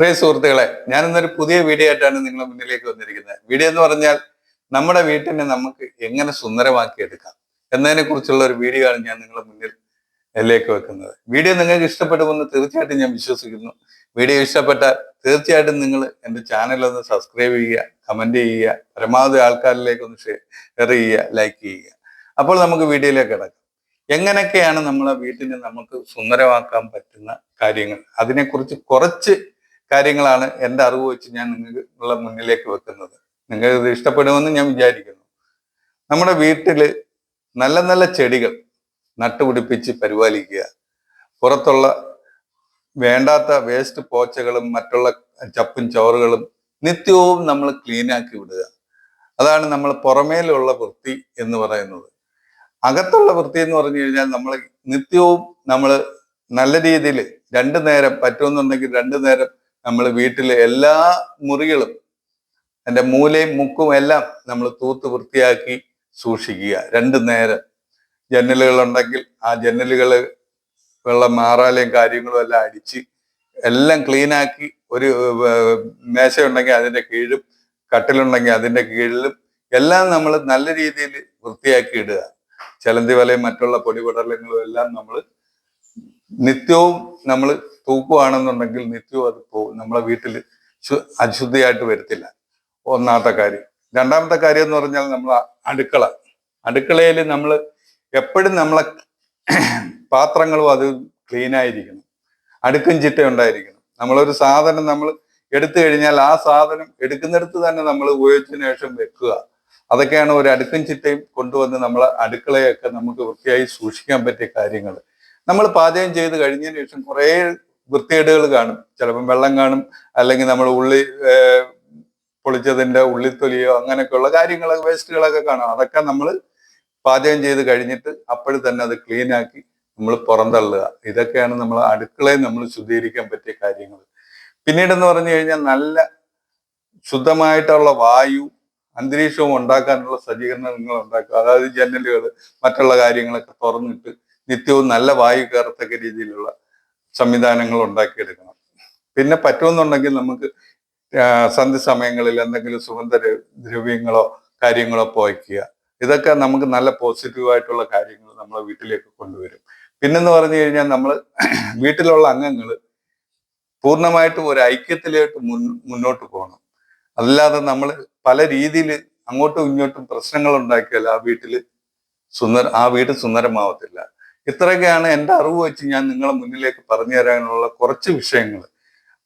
പ്രിയ സുഹൃത്തുക്കളെ ഞാൻ ഇന്നൊരു പുതിയ വീഡിയോ ആയിട്ടാണ് നിങ്ങളുടെ മുന്നിലേക്ക് വന്നിരിക്കുന്നത്. വീഡിയോ എന്ന് പറഞ്ഞാൽ നമ്മുടെ വീട്ടിനെ നമുക്ക് എങ്ങനെ സുന്ദരമാക്കി എടുക്കാം എന്നതിനെ കുറിച്ചുള്ള ഒരു വീഡിയോ ആണ് ഞാൻ നിങ്ങളുടെ മുന്നിൽ ലേക്ക് വെക്കുന്നത്. വീഡിയോ നിങ്ങൾക്ക് ഇഷ്ടപ്പെടുമെന്ന് തീർച്ചയായിട്ടും ഞാൻ വിശ്വസിക്കുന്നു. വീഡിയോ ഇഷ്ടപ്പെട്ടാൽ തീർച്ചയായിട്ടും നിങ്ങൾ എന്റെ ചാനൽ ഒന്ന് സബ്സ്ക്രൈബ് ചെയ്യുക കമന്റ് ചെയ്യുക പരമാവധി ആൾക്കാരിലേക്ക് ഒന്ന് ഷെയർ ചെയ്യുക ലൈക്ക് ചെയ്യുക. അപ്പോൾ നമുക്ക് വീഡിയോയിലേക്ക് കിടക്കാം. എങ്ങനെയൊക്കെയാണ് നമ്മളെ വീട്ടിനെ നമുക്ക് സുന്ദരമാക്കാൻ പറ്റുന്ന കാര്യങ്ങൾ? അതിനെക്കുറിച്ച് കുറച്ച് കാര്യങ്ങളാണ് എന്റെ അറിവ് വെച്ച് ഞാൻ നിങ്ങളുടെ മുന്നിലേക്ക് വെക്കുന്നത്. നിങ്ങൾ ഇത് ഇഷ്ടപ്പെടുമെന്ന് ഞാൻ വിചാരിക്കുന്നു. നമ്മുടെ വീട്ടിൽ നല്ല നല്ല ചെടികൾ നട്ടുപിടിപ്പിച്ച് പരിപാലിക്കുക. പുറത്തുള്ള വേണ്ടാത്ത വേസ്റ്റ് പോച്ചകളും മറ്റുള്ള ചപ്പും ചോറുകളും നിത്യവും നമ്മൾ ക്ലീനാക്കി വിടുക. അതാണ് നമ്മൾ പുറമേലുള്ള വൃത്തി എന്ന് പറയുന്നത്. അകത്തുള്ള വൃത്തി എന്ന് പറഞ്ഞു കഴിഞ്ഞാൽ നമ്മൾ നിത്യവും നമ്മൾ നല്ല രീതിയിൽ രണ്ടു നേരം പറ്റുമെന്നുണ്ടെങ്കിൽ രണ്ടു നേരം നമ്മൾ വീട്ടിലെ എല്ലാ മുറികളും എന്റെ മൂലയും മുക്കും എല്ലാം നമ്മൾ തൂത്ത് വൃത്തിയാക്കി സൂക്ഷിക്കുക. രണ്ട് നേരം. ജനലുകൾ ഉണ്ടെങ്കിൽ ആ ജനലുകൾ വെള്ളം മാറാലയും കാര്യങ്ങളും എല്ലാം അടിച്ച് എല്ലാം ക്ലീനാക്കി ഒരു മേശയുണ്ടെങ്കിൽ അതിന്റെ കീഴും കട്ടിലുണ്ടെങ്കിൽ അതിന്റെ കീഴിലും എല്ലാം നമ്മൾ നല്ല രീതിയിൽ വൃത്തിയാക്കി ഇടുക. ചലന്തി വലയും മറ്റുള്ള പൊടിപടലങ്ങളും എല്ലാം നമ്മൾ നിത്യവും നമ്മൾ തൂക്കുവാണെന്നുണ്ടെങ്കിൽ നിത്യവും അത് പോകും നമ്മളെ വീട്ടിൽ അശുദ്ധിയായിട്ട് വരത്തില്ല. ഒന്നാമത്തെ കാര്യം. രണ്ടാമത്തെ കാര്യം എന്ന് പറഞ്ഞാൽ നമ്മൾ അടുക്കള. അടുക്കളയിൽ നമ്മൾ എപ്പോഴും നമ്മളെ പാത്രങ്ങളും അത് ക്ലീൻ ആയിരിക്കണം. അടുക്കും ചിട്ട ഉണ്ടായിരിക്കണം. നമ്മളൊരു സാധനം നമ്മൾ എടുത്തു കഴിഞ്ഞാൽ ആ സാധനം എടുക്കുന്നിടത്ത് തന്നെ നമ്മൾ ഉപയോഗിച്ചതിന് ശേഷം വെക്കുക. അതൊക്കെയാണ് ഒരു അടുക്കും ചിട്ടയും കൊണ്ടുവന്ന് നമ്മളെ അടുക്കളയൊക്കെ നമുക്ക് വൃത്തിയായി സൂക്ഷിക്കാൻ പറ്റിയ കാര്യങ്ങൾ. നമ്മൾ പാചകം ചെയ്ത് കഴിഞ്ഞതിന് ശേഷം കുറേ വൃത്തികേടുകൾ കാണും. ചിലപ്പം വെള്ളം കാണും. അല്ലെങ്കിൽ നമ്മൾ ഉള്ളി പൊളിച്ചതിന്റെ ഉള്ളിത്തൊലിയോ അങ്ങനെയൊക്കെയുള്ള കാര്യങ്ങളൊക്കെ വേസ്റ്റുകളൊക്കെ കാണും. അതൊക്കെ നമ്മൾ പാചകം ചെയ്ത് കഴിഞ്ഞിട്ട് അപ്പോഴും തന്നെ അത് ക്ലീൻ ആക്കി നമ്മൾ പുറന്തള്ളുക. ഇതൊക്കെയാണ് നമ്മൾ അടുക്കളയെ നമ്മൾ ശുദ്ധീകരിക്കാൻ പറ്റിയ കാര്യങ്ങൾ. പിന്നീടെന്ന് പറഞ്ഞു കഴിഞ്ഞാൽ നല്ല ശുദ്ധമായിട്ടുള്ള വായു അന്തരീക്ഷവും ഉണ്ടാക്കാനുള്ള സജ്ജീകരണങ്ങൾ ഉണ്ടാക്കുക. അതായത് ജനലുകൾ മറ്റുള്ള കാര്യങ്ങളൊക്കെ തുറന്നിട്ട് നിത്യവും നല്ല വായു കയറത്തക്ക രീതിയിലുള്ള സംവിധാനങ്ങൾ ഉണ്ടാക്കിയെടുക്കണം. പിന്നെ പറ്റുമെന്നുണ്ടെങ്കിൽ നമുക്ക് സന്ധി സമയങ്ങളിൽ എന്തെങ്കിലും സുഗന്ധ ദ്ര- ദ്രവ്യങ്ങളോ കാര്യങ്ങളോ പോയിക്കുക ഇതൊക്കെ നമുക്ക് നല്ല പോസിറ്റീവായിട്ടുള്ള കാര്യങ്ങൾ നമ്മളെ വീട്ടിലേക്ക് കൊണ്ടുവരും. പിന്നെന്ന് പറഞ്ഞു കഴിഞ്ഞാൽ നമ്മൾ വീട്ടിലുള്ള അംഗങ്ങൾ പൂർണമായിട്ടും ഒരു ഐക്യത്തിലേക്ക് മുൻ മുന്നോട്ട് പോകണം. അല്ലാതെ നമ്മൾ പല രീതിയിൽ അങ്ങോട്ടും ഇങ്ങോട്ടും പ്രശ്നങ്ങൾ ഉണ്ടാക്കിയാൽ ആ വീട്ടിൽ സുന്ദര ആ വീട് സുന്ദരമാവത്തില്ല. ഇത്രയൊക്കെയാണ് എന്റെ അറിവ് വെച്ച് ഞാൻ നിങ്ങളെ മുന്നിലേക്ക് പറഞ്ഞു തരാനുള്ള കുറച്ച് വിഷയങ്ങൾ.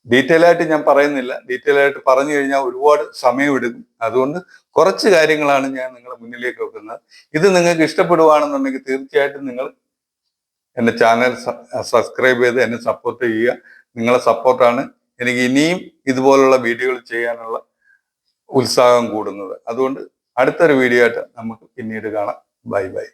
ഡീറ്റെയിൽ ആയിട്ട് ഞാൻ പറയുന്നില്ല. ഡീറ്റെയിൽ ആയിട്ട് പറഞ്ഞു കഴിഞ്ഞാൽ ഒരുപാട് സമയമെടുക്കും. അതുകൊണ്ട് കുറച്ച് കാര്യങ്ങളാണ് ഞാൻ നിങ്ങളെ മുന്നിലേക്ക് വെക്കുന്നത്. ഇത് നിങ്ങൾക്ക് ഇഷ്ടപ്പെടുവാണെന്നുണ്ടെങ്കിൽ തീർച്ചയായിട്ടും നിങ്ങൾ എന്റെ ചാനൽ സബ്സ്ക്രൈബ് ചെയ്ത് എന്നെ സപ്പോർട്ട് ചെയ്യുക. നിങ്ങളെ സപ്പോർട്ടാണ് എനിക്ക് ഇനിയും ഇതുപോലുള്ള വീഡിയോകൾ ചെയ്യാനുള്ള ഉത്സാഹം കൂടുന്നത്. അതുകൊണ്ട് അടുത്തൊരു വീഡിയോ ആയിട്ട് നമുക്ക് പിന്നീട് കാണാം. Bye bye.